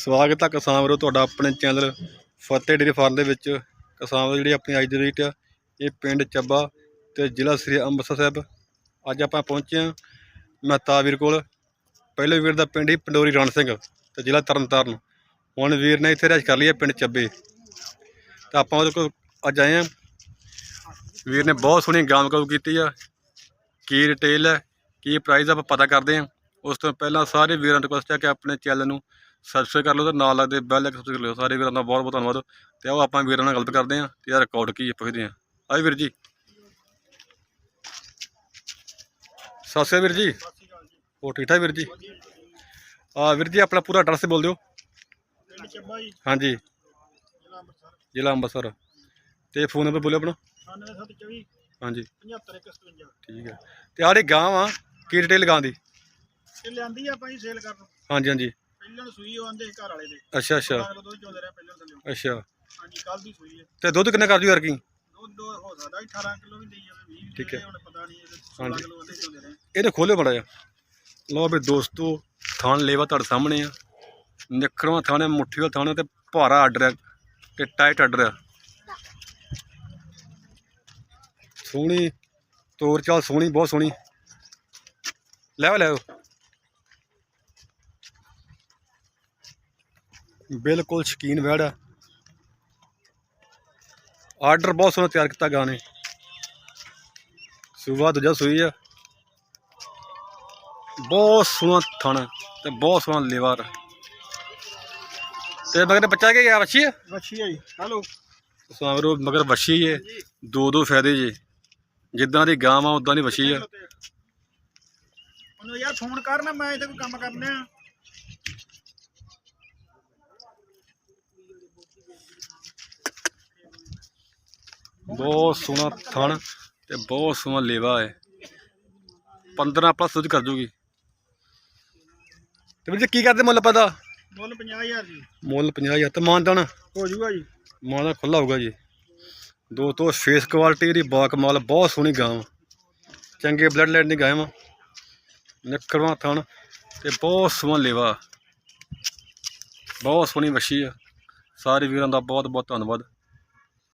ਸਵਾਗਤ ਹੈ ਕਿਸਾਨ ਵੀਰੋ, ਤੁਹਾਡਾ ਆਪਣੇ ਚੈਨਲ ਫਤਿਹ ਡੇਰੀ ਫਾਰਮ ਦੇ ਵਿੱਚ। ਕਿਸਾਨ ਵੀਰੋ, ਜਿਹੜੀ ਆਪਣੀ ਅੱਜ ਦੀ ਰੀਟ ਆ, ਇਹ ਪਿੰਡ ਚੱਬਾ ਤੇ ਜ਼ਿਲ੍ਹਾ ਸ੍ਰੀ ਅੰਮ੍ਰਿਤਸਰ ਸਾਹਿਬ। ਅੱਜ ਆਪਾਂ ਪਹੁੰਚੇ ਹਾਂ ਮਹਿਤਾ ਵੀਰ ਕੋਲ। ਪਹਿਲੇ ਵੀਰ ਦਾ ਪਿੰਡ ਹੀ ਪੰਡੋਰੀ ਰਣ ਸਿੰਘ ਤੇ ਜ਼ਿਲ੍ਹਾ ਤਰਨਤਾਰਨ। ਹੁਣ ਵੀਰ ਨੇ ਇੱਥੇ ਰਹਿਸ਼ ਕਰ ਲਈ ਹੈ ਪਿੰਡ ਚੱਬੇ। ਤਾਂ ਆਪਾਂ ਉਹਦੇ ਕੋਲ ਅੱਜ ਆਏ ਹਾਂ। ਵੀਰ ਨੇ ਬਹੁਤ ਸੋਹਣੀ ਗਾਮ ਗਾਮਕਾਉ ਕੀਤੀ ਆ। ਕੀ ਰਿਟੇਲ ਹੈ, ਕੀ ਪ੍ਰਾਈਸ ਆਪਾਂ ਪਤਾ ਕਰਦੇ ਹਾਂ। ਉਸ ਤੋਂ ਪਹਿਲਾਂ ਸਾਰੇ ਵੀਰਾਂ ਨੂੰ ਰਿਕੁਐਸਟ ਹੈ ਕਿ ਆਪਣੇ ਚੈਨਲ ਨੂੰ ਸਬਸਕ੍ਰਾਈਬ ਕਰ ਲਓ ਤੇ ਨਾਲ ਲੱਗਦੇ ਬੈਲ ਆਈਕਨ ਸਬਸਕ੍ਰਾਈਬ ਕਰ ਲਿਓ ਸਾਰੇ ਵੀਰਾਂ ਦਾ ਬਹੁਤ ਬਹੁਤ ਧੰਨਵਾਦ। ਤੇ ਆਓ ਆਪਾਂ ਵੀਰਾਂ ਨਾਲ ਗੱਲਬਾਤ ਕਰਦੇ ਹਾਂ ਤੇ ਇਹ ਰਿਕਾਰਡ ਕੀ ਪੁੱਛਦੇ ਹਾਂ। ਆਏ ਵੀਰ ਜੀ। ਸਤਿ ਸ਼੍ਰੀ ਵੀਰ ਜੀ। ਹੋ ਠੀਕ ਠਾਕ ਵੀਰ ਜੀ? ਆ ਵੀਰ ਜੀ ਆਪਣਾ ਪੂਰਾ ਐਡਰੈਸ ਬੋਲ ਦਿਓ। ਹਾਂਜੀ। ਜ਼ਿਲ੍ਹਾ ਅੰਮ੍ਰਿਤਸਰ। ਅੰਮ੍ਰਿਤਸਰ। ਤੇ ਫੋਨ ਨੰਬਰ ਬੋਲਿਓ ਆਪਣਾ। 9724 ਹਾਂਜੀ। 75157 ਠੀਕ ਹੈ। ਤੇ ਜਿਹੜੀ ਗਾਂ ਆ ਕੀ ਰਿਟੇਲ ਗਾਂ ਦੀ? ਇਹ ਲਿਆਂਦੀ ਆ ਆਪਾਂ ਸੇਲ ਕਰਨ। ਹਾਂਜੀ ਹਾਂਜੀ। ਪਹਿਲਾਂ ਨੂੰ ਸੂਈ ਉਹ ਆਂਦੇ ਸੀ ਘਰ ਵਾਲੇ ਦੇ। ਅੱਛਾ ਅੱਛਾ। ਅਗਲੇ ਦੋ ਚੋਂਦੇ ਰਹੇ ਪਹਿਲਾਂ ਥੱਲੇ। ਅੱਛਾ। ਹਾਂਜੀ ਕੱਲ ਦੀ ਸੂਈ ਹੈ। ਤੇ ਦੁੱਧ ਕਿੰਨਾ ਕਰ ਜੂ ਯਾਰ ਕੀ? ਦੁੱਧ ਦੋ ਹੋ ਸਕਦਾ 18 ਕਿਲੋ ਵੀ ਦੇਈ ਜਾਵੇ 20 ਵੀ ਠੀਕ ਹੈ। ਦੇ, ਹੁਣ ਪਤਾ ਨਹੀਂ ਇਹਦੇ 16 ਹਾਂਜੀ। ਕਿਲੋ ਆਂਦੇ ਚੋਂਦੇ ਰਹੇ ਇਹਨੇ ਖੋਲਿਓ ਬੜਾ ਜਿਹਾ। ਲਓ ਵੀ ਦੋਸਤੋ ਥਾਣ ਲੇਵਾ ਤੁਹਾਡੇ ਸਾਹਮਣੇ ਆ। ਨਿਖੜਵਾ ਥਾਣੇ ਮੁੱਠੀ ਵਾਲਾ ਥਾਣੇ ਤੇ ਭਾਰਾ ਆਰਡਰ ਹੈ ਤੇ ਟਾਈਟ ਆਰਡਰ ਹੈ ਸੋਹਣੀ ਤੋਰ ਚਾਲ ਸੋਹਣੀ ਬਹੁਤ ਸੋਹਣੀ। ਲੈ ਲੈ ਬਿਲਕੁਲ ਸ਼ਕੀਨ ਵੈੜ ਆ। ਆਰਡਰ ਬਹੁਤ ਸੋਹਣਾ ਤਿਆਰ ਕੀਤਾ ਗਾਣੇ। ਸੁਬਾ ਦੂਜਾ ਸੂਈ ਆ। ਬਹੁਤ ਸੋਹਣਾ ਥਣ ਤੇ ਬਹੁਤ ਸੋਹਣਾ ਲੇਵਾਰ ਤੇ ਮਗਰ ਬੱਚਾ ਕੀ ਗਿਆ? ਵੱਛੀ ਹੈ ਵੱਛੀ ਹੈ ਜੀ। ਹਲੋ। ਮਗਰ ਵੱਛੀ ਹੈ ਦੋ ਦੋ ਫਾਇਦੇ ਜੇ। ਜਿੱਦਾਂ ਦੀ ਗਾਂ ਆ ਉਦਾਂ ਦੀ ਵੱਛੀ ਆ। ਉਹਨੂੰ ਯਾਰ ਫੋਨ ਕਰ ਨਾ ਮੈਂ ਇੱਥੇ ਕੋਈ ਕੰਮ ਕਰਨੇ। ਆ ਬਹੁਤ ਸੋਹਣਾ ਥਣ ਤੇ ਬਹੁਤ ਸੋਹਣਾ ਲੇਵਾ ਹੈ। 15 ਪਲੱਸ ਦੁੱਧ ਕਰ ਜੂਗੀ। ਤੇ ਵੀਰ ਜੀ ਕੀ ਕਰਦੇ ਮੁੱਲ ਪਤਾ ਮੁੱਲ 50000 ਜੀ। ਮੁੱਲ 50000 ਤੇ ਮਾਨਦਾਨ ਹੋ ਜੂਗਾ ਜੀ। ਮਾਨਾ ਖੁੱਲਾ ਹੋਊਗਾ ਜੀ। ਦੋ ਤੋਂ ਫੇਸ ਕੁਆਲਿਟੀ ਦੀ ਬਾਕ ਮਾਲ ਬਹੁਤ ਸੋਹਣੀ ਗਾਂ ਚੰਗੇ ਬਲੱਡ ਲਾਈਨ ਦੀ ਗਾਂ ਵਾ। ਨਿਕਰਵਾ ਥਣ ਤੇ ਬਹੁਤ ਸੋਹਣਾ ਲੇਵਾ। ਬਹੁਤ ਸੋਹਣੀ ਵੱਛੀ ਆ। ਸਾਰੇ ਵੀਰਾਂ ਦਾ ਬਹੁਤ ਬਹੁਤ ਧੰਨਵਾਦ